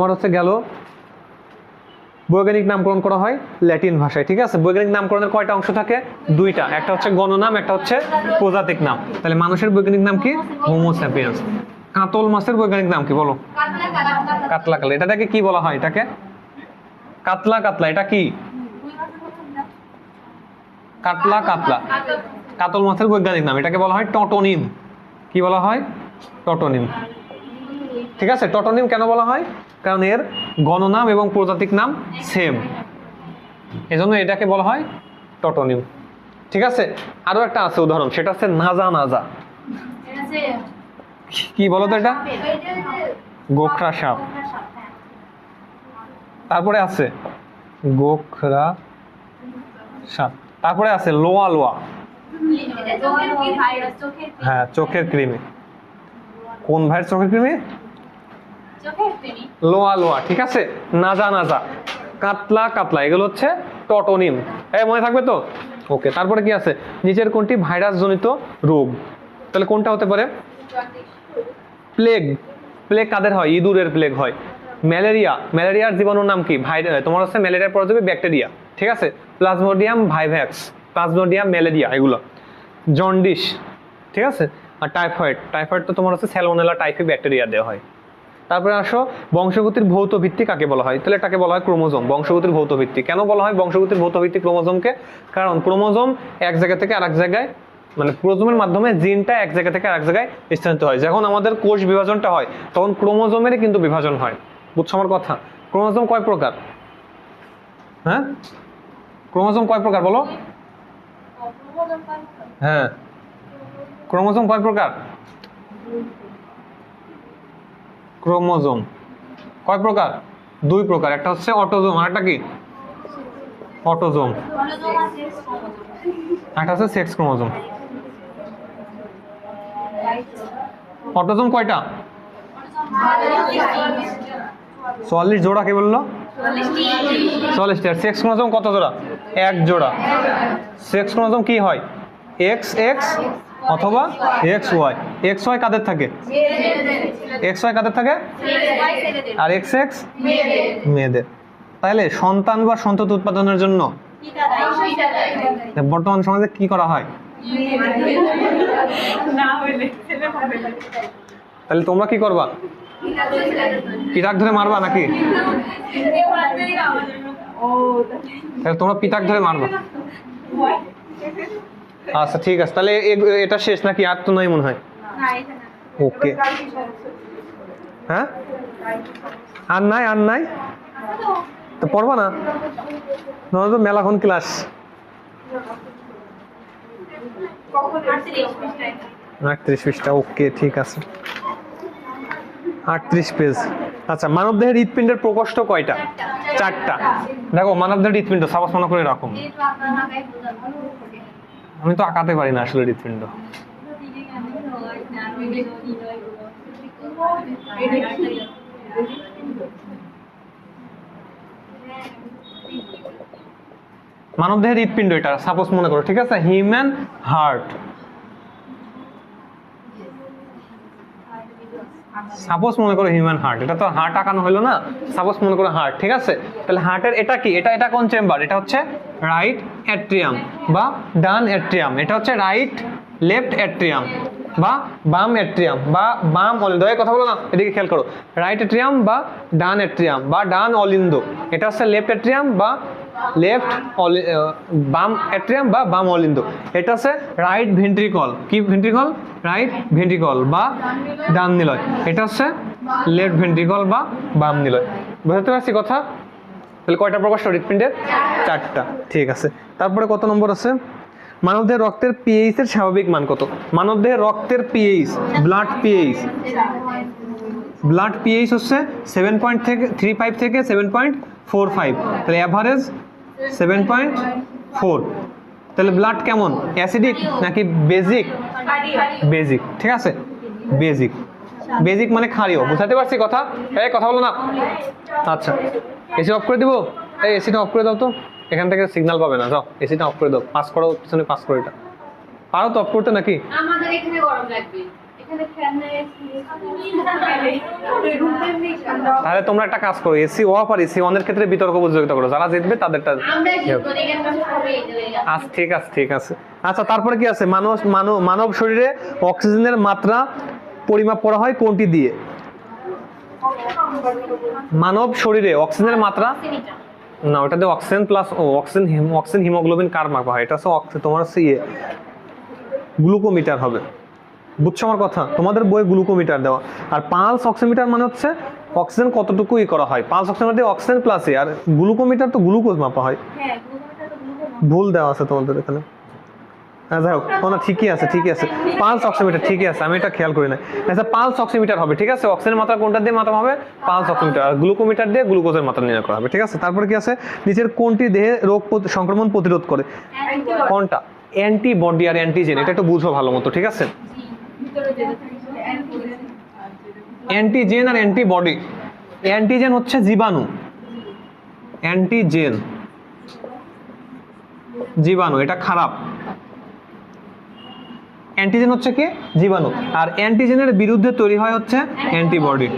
তোমার হচ্ছে গেল বৈজ্ঞানিক নামকরণ করা হয় ল্যাটিন ভাষায়, ঠিক আছে? বৈজ্ঞানিক নামকরণের কয়টা অংশ থাকে? দুইটা। একটা হচ্ছে গণনাম, একটা হচ্ছে প্রজাতিক নাম। তাহলে মানুষের বৈজ্ঞানিক নাম কি? হোমো স্যাপিয়েন্স কাতল মাছের বৈজ্ঞানিক নাম কি, বলো? কাতলা কাতলা। এটাকে কি বলা হয়? এটাকে? কাতলা কাতলা। এটা কি? কাতলা কাতলা। কাতল মাছের বৈজ্ঞানিক নাম। এটাকে বলা হয় টটোনিম। কি বলা হয়? টটোনিম। ঠিক আছে? টটোনিম কেন বলা হয়? কারণ এর গণনাম এবং প্রজাতিক নাম সেম এজন্য এটাকে বলা হয় টটোনিম ঠিক আছে? আরও একটা আছে উদাহরণ সেটা হচ্ছে নাজা নাজা। কি বলো তো এটা? গোখরা সাপ। তারপরে আছে গোখরা সাপ। তারপরে আছে লোয়া লোয়া। হ্যাঁ চোখের কৃমি কোন ভাইয়ের চোখের কৃমি লোয়া লোয়া, ঠিক আছে? নাজা নাজা। কাতলা কাতলা, এগুলো হচ্ছে টটোনিম। এই মনে থাকবে তো? ওকে, তারপরে কি আছে? নিচের কোনটি? ভাইরাস জনিত রোগ। তাহলে কোনটা হতে পারে? প্লেগ। প্লেগ কাদের হয়? ইঁদুরের প্লেগ হয়। ম্যালেরিয়া। ম্যালেরিয়ার জীবাণুর নাম কি? ভাই তোমার হচ্ছে ম্যালেরিয়ার পরজীবী ব্যাকটেরিয়া। ঠিক আছে? Plasmodium vivax. প্লাজমোডিয়াম ম্যালেরিয়া, এগুলো। জন্ডিস। ঠিক আছে? আর টাইফয়েড। টাইফয়েড তো তোমার হচ্ছে স্যালোনেলা টাইফি ব্যাকটেরিয়া দেওয়া হয়। তারপরে আসো, বংশগতির ভৌত ভিত্তি কাকে বলা হয়? তাহলে এটাকে বলা হয় ক্রোমোজোম, বংশগতির ভৌত ভিত্তি। কেন বলা হয় বংশগতির ভৌত ভিত্তি ক্রোমোজোমকে? কারণ ক্রোমোজোম এক জায়গা থেকে আরেক জায়গায় মানে ক্রোমোজোমের মাধ্যমে জিনটা এক জায়গা থেকে আরেক জায়গায় স্থানান্তরিত হয়। যখন আমাদের কোষ বিভাজনটা হয়, তখন ক্রোমোজোমেরই কিন্তু বিভাজন হয়। বুঝছ আমার কথা? ক্রোমোজোম কয় প্রকার? হ্যাঁ? ক্রোমোজোম কয় প্রকার বলো? হ্যাঁ। ক্রোমোজোম কয় প্রকার? ক্রোমোজোম। কয় প্রকার? দুই প্রকার, একটা হচ্ছে অটোজোম, আর একটা কি? অটোজোম। একটা হচ্ছে সেক্স ক্রোমোজোম। অটোজোম কয়টা? চুয়াল্লিশ জোড়া কে বলল? চল্লিশটি আর সেক্স ক্রোমোজোম কত জোড়া? এক জোড়া। সেক্স ক্রোমোজোম কি হয়? এক্স এক্স অথবা এক্স ওয়াই। এক্স ওয়াই কাদের থাকে? এক্স ওয়াই কাদের থাকে? আর এক্স এক্স? মেয়েদের। তাহলে সন্তান বা সন্ততি উৎপাদনের জন্য বর্তমান সমাজে কি করা হয়? তাহলে তোমরা কি করবা? পিতাক ধরে মারবা নাকি? তাহলে তোমরা পিতাক ধরে মারবা। আচ্ছা ঠিক আছে। তাহলে এটা শেষ নাকি? আর তো নয় মনে হয়? ওকে। হ্যাঁ? আর নাই আর নাই? তো পড়বা না? নয় তো মেলাখন ক্লাস। আটত্রিশ পৃষ্ঠা ওকে ঠিক আছে। আটত্রিশ পেজ। আচ্ছা মানবদেহের হৃৎপিণ্ডের প্রকোষ্ঠ কয়টা? চারটা। দেখো মানবদেহের হৃৎপিণ্ড সাবাস মনে করে রাখো। আমি তো আঁকাতে পারি না আসলে হৃৎপিণ্ড। মানবদেহের হৃৎপিণ্ড এটা সাপোজ মনে করো, ঠিক আছে? হিউম্যান হার্ট সাপোজ মনে করো হিউম্যান হার্ট এটা তো হার্ট আঁকানো হলো না। সাপোজ মনে করো হার্ট ঠিক আছে? তাহলে হার্টের এটা কি? এটা এটা কোন চেম্বার এটা হচ্ছে রাইট অ্যাট্রিয়াম বা ডান অ্যাট্রিয়াম এটা হচ্ছে রাইট লেফট অ্যাট্রিয়াম বা বাম অ্যাট্রিয়াম বা বাম অলিন্দ এই কথা বলো না, এদিকে খেয়াল করো। রাইট অ্যাট্রিয়াম বা ডান অ্যাট্রিয়াম বা ডান অলিন্দ। এটা হচ্ছে লেফট অ্যাট্রিয়াম বা লেফট বাম অ্যাট্রিয়াম বা বাম অলিন্দ। এটা হচ্ছে রাইট ভেন্ট্রিকল কি ভেন্ট্রিকল রাইট ভেন্ট্রিকল বা ডান নিলয়। এটা হচ্ছে লেফট ভেন্ট্রিকল বা বাম নিলয়। বুঝতে পারছি কথা? তাহলে কয়টা প্রকাশ হৃৎপিণ্ডের চারটা। ঠিক আছে। তারপরে কত নম্বর আছে? মানবদেহের রক্তের পিএইচ এর স্বাভাবিক মান কত? মানবদেহের রক্তের pH blood pH blood pH হচ্ছে সেভেন পয়েন্ট থেকে থ্রি ফাইভ থেকে সেভেন পয়েন্ট ফোর ফাইভ তাহলে অ্যাভারেজ সেভেন পয়েন্ট ফোর তাহলে ব্লাড কেমন? অ্যাসিডিক নাকি বেজিক বেজিক ঠিক আছে? বেজিক বেজিক মানে ক্ষারীয়। বুঝাতে পারছি কথা? এই, কথা বলো না। আচ্ছা। এসি অফ করে দিব? এই এসিটা অফ করে দাও তো। এখান থেকে সিগন্যাল পাবে না। যাও এসিটা অফ করে দাও। পাস করো, পিছনে পাস করো এটা। পারো তো অফ করতে নাকি? আমাদের এখানে গরম লাগবে। তাহলে তোমরা একটা কাজ করো এসি ওয়াপ আর এসি ওয়ানের ক্ষেত্রে বিতর্ক প্রতিযোগিতা করো। যারা জিতবে তাদেরটা আচ্ছা ঠিক আছে ঠিক আছে। আচ্ছা তারপরে কি আছে? মানব মানব মানব শরীরে অক্সিজেনের মাত্রা পরিমাপ করা হয় কোনটি দিয়ে? মানব শরীরে অক্সিজেনের মাত্রা? না ওটা দিয়ে অক্সিজেন প্লাস ও অক্সিজেন অক্সিজেন হিমোগ্লোবিন কার মাপা হয়? এটা হচ্ছে তোমার হচ্ছে ইয়ে গ্লুকোমিটার হবে। বুঝছ আমার কথা? তোমাদের বই গ্লুকোমিটার দেওয়া। আর পালস অক্সিমিটার মানে হচ্ছে অক্সিজেন কতটুকু ই করা হয়? পালস অক্সিমিটার দিয়ে অক্সিজেন প্লাস আর গ্লুকোমিটার তো গ্লুকোজ মাপা হয়। ভুল দেওয়া আছে তোমাদের এখানে। হ্যাঁ যাই হোক না ঠিকই আছে ঠিকই আছে। পালস অক্সিমিটার ঠিকই আছে আমি এটা খেয়াল করি না আচ্ছা পালস অক্সিমিটার হবে ঠিক আছে? অক্সিজেনের মাত্রা কোনটা দিয়ে মাপা হবে? পালস অক্সিমিটার আর গ্লুকোমিটার দিয়ে গ্লুকোজের মাত্রা নির্ণয় করা হবে ঠিক আছে? তারপর কি আছে? নিচের কোনটি দেহে রোগ সংক্রমণ প্রতিরোধ করে? কোনটা? অ্যান্টিবডি আর অ্যান্টিজেন এটা একটু বুঝো ভালো মতো ঠিক আছে? অ্যান্টিজেন আর অ্যান্টিবডি অ্যান্টিজেন হচ্ছে জীবাণু। অ্যান্টিজেন জীবাণু এটা খারাপ। অ্যান্টিজেন হচ্ছে কি? জীবাণু। আর অ্যান্টিজেনের বিরুদ্ধে তৈরি হয় হচ্ছে অ্যান্টিবডি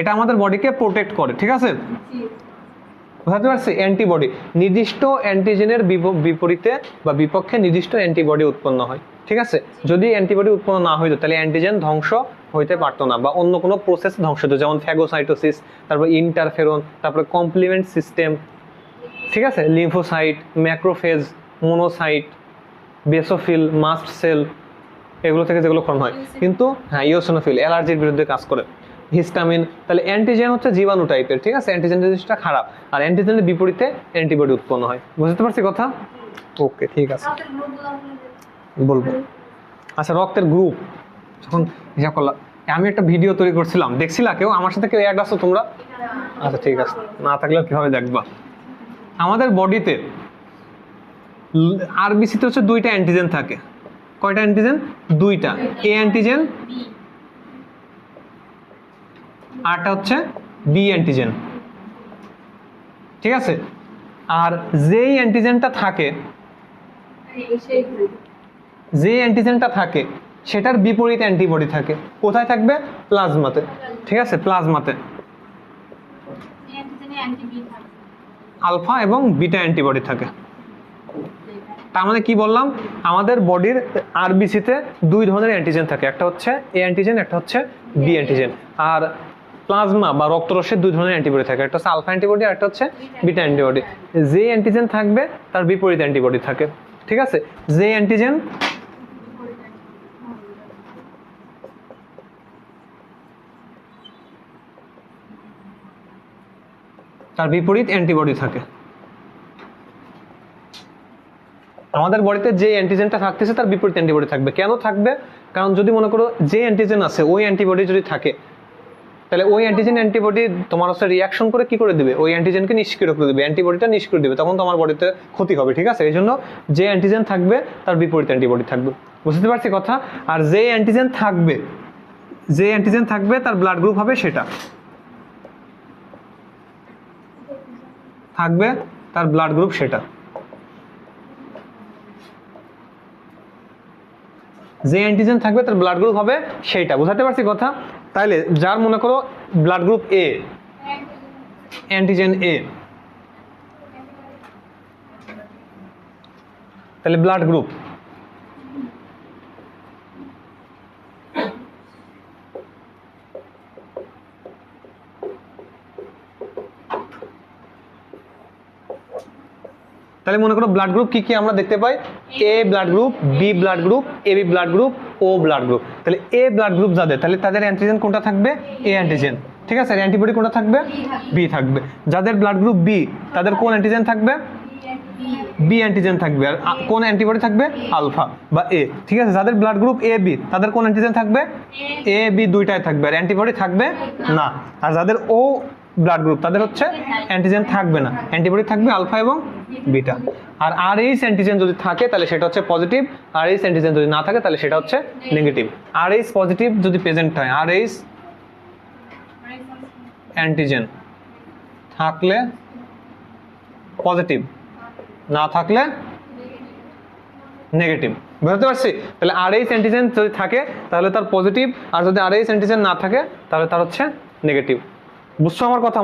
এটা আমাদের বডিকে প্রোটেক্ট করে ঠিক আছে? বুঝতে পারছি অ্যান্টিবডি নির্দিষ্ট অ্যান্টিজেনের বিপ- বিপরীতে বা বিপক্ষে নির্দিষ্ট অ্যান্টিবডি উৎপন্ন হয়। ঠিক আছে? যদি অ্যান্টিবডি উৎপন্ন না হইতো তাহলে অ্যান্টিজেন ধ্বংস হইতে পারতো না বা অন্য কোনো প্রসেস ধ্বংস হতো যেমন ফ্যাগোসাইটোসিস তারপর ইন্টারফেরন তারপরে কমপ্লিমেন্ট সিস্টেম ঠিক আছে? Lymphocyte macrophage monocyte basophil mast cell এগুলো থেকে যেগুলো ক্ষরণ হয়। কিন্তু হ্যাঁ ইওসোনোফিল অ্যালার্জির বিরুদ্ধে কাজ করে। হিস্টামিন তাহলে অ্যান্টিজেন হচ্ছে জীবাণু টাইপের ঠিক আছে? অ্যান্টিজেন জিনিসটা খারাপ আর অ্যান্টিজেনের বিপরীতে অ্যান্টিবডি উৎপন্ন হয়। বুঝতে পারছি কথা? ওকে ঠিক আছে। বলব। আচ্ছা রক্তের গ্রুপ যখন হিসাব করলাম আমি একটা ভিডিও তৈরি করছিলাম। দেখছিলা কেউ? আমার সাথে কেউ অ্যাড আসো তোমরা? আচ্ছা ঠিক আছে। না থাকলে কীভাবে দেখবা? আমাদের বডিতে আরবিসিতে হচ্ছে দুইটা অ্যান্টিজেন থাকে। কয়টা অ্যান্টিজেন দুইটা। এ অ্যান্টিজেন আরটা হচ্ছে বি অ্যান্টিজেন ঠিক আছে? আর যেই অ্যান্টিজেনটা থাকে যে অ্যান্টিজেনটা থাকে, সেটার বিপরীত অ্যান্টিবডি থাকে। কোথায় থাকবে? প্লাজমাতে ঠিক আছে? প্লাজমাতে আলফা এবং বিটা অ্যান্টিবডি থাকে। তার মানে কি বললাম? আমাদের বডির আরবিসিতে দুই ধরনের অ্যান্টিজেন থাকে। একটা হচ্ছে এ অ্যান্টিজেন একটা হচ্ছে বি অ্যান্টিজেন আর প্লাজমা বা রক্তরসের দুই ধরনের অ্যান্টিবডি থাকে, একটা হচ্ছে আলফা অ্যান্টিবডি আর একটা হচ্ছে বিটা অ্যান্টিবডি। যে অ্যান্টিজেন থাকবে, তার বিপরীত অ্যান্টিবডি থাকে, ঠিক আছে? যে অ্যান্টিজেন তার বিপরীত অ্যান্টিবডি থাকে। আমাদের বডিতে যে অ্যান্টিজেনটা থাকতেছে, তার বিপরীত অ্যান্টিবডি থাকবে। কেন থাকবে? কারণ যদি মনে করো যে অ্যান্টিজেন আছে, ওই অ্যান্টিবডি যদি থাকে তাহলে ওই অ্যান্টিজেন অ্যান্টিবডি তোমার হচ্ছে রিয়াকশন করে কি করে দিবে? ওই অ্যান্টিজেনকে নিষ্ক্রিয় করে দিবে। অ্যান্টিবডিটা নিষ্ক্রিয় দিবে, তখন তোমার বডিতে ক্ষতি হবে, ঠিক আছে? এই জন্য যে অ্যান্টিজেন থাকবে, তার বিপরীত অ্যান্টিবডি থাকবে। বুঝতে পারছি কথা? আর যে অ্যান্টিজেন থাকবে, যে অ্যান্টিজেন থাকবে, তার ব্লাড গ্রুপ হবে সেটা। থাকবে, তার ব্লাড গ্রুপ সেটা। যে অ্যান্টিজেন থাকবে, তার ব্লাড গ্রুপ হবে সেইটা বুঝাতে পারছি কথা? তাইলে যার মনে করো blood group A antigen A তাহলে ব্লাড গ্রুপ তাহলে মনে করো ব্লাড গ্রুপ কি কি আমরা দেখতে পাই? A blood group B blood group A B blood group O blood group তাহলে এ ব্লাড গ্রুপ যাদের তাহলে তাদের অ্যান্টিজেন কোনটা থাকবে? এ অ্যান্টিজেন ঠিক আছে? অ্যান্টিবডি কোনটা থাকবে? বি থাকবে। যাদের ব্লাড গ্রুপ বি তাদের কোন অ্যান্টিজেন থাকবে? বি অ্যান্টিজেন থাকবে। আর কোন অ্যান্টিবডি থাকবে? আলফা বা এ ঠিক আছে? যাদের ব্লাড গ্রুপ এ বি তাদের কোন অ্যান্টিজেন থাকবে? এ বি দুইটাই থাকবে। আর অ্যান্টিবডি থাকবে না। আর যাদের ও ব্লাড গ্রুপ তাদের হচ্ছে অ্যান্টিজেন থাকবে না। অ্যান্টিবডি থাকবে আলফা এবং বিটা আর আর এইচ অ্যান্টিজেন যদি থাকে, তাহলে সেটা হচ্ছে পজিটিভ আর এইচ অ্যান্টিজেন যদি না থাকে, তাহলে সেটা হচ্ছে নেগেটিভ আর এইচ পজিটিভ যদি প্রেজেন্ট হয় আর এইচ অ্যান্টিজেন থাকলে পজিটিভ না থাকলে নেগেটিভ বুঝতে পারছি? তাহলে আর এইচ অ্যান্টিজেন যদি থাকে, তাহলে তার পজিটিভ আর যদি আর এইচ অ্যান্টিজেন না থাকে, তাহলে তার হচ্ছে নেগেটিভ বুঝছ আমার কথা?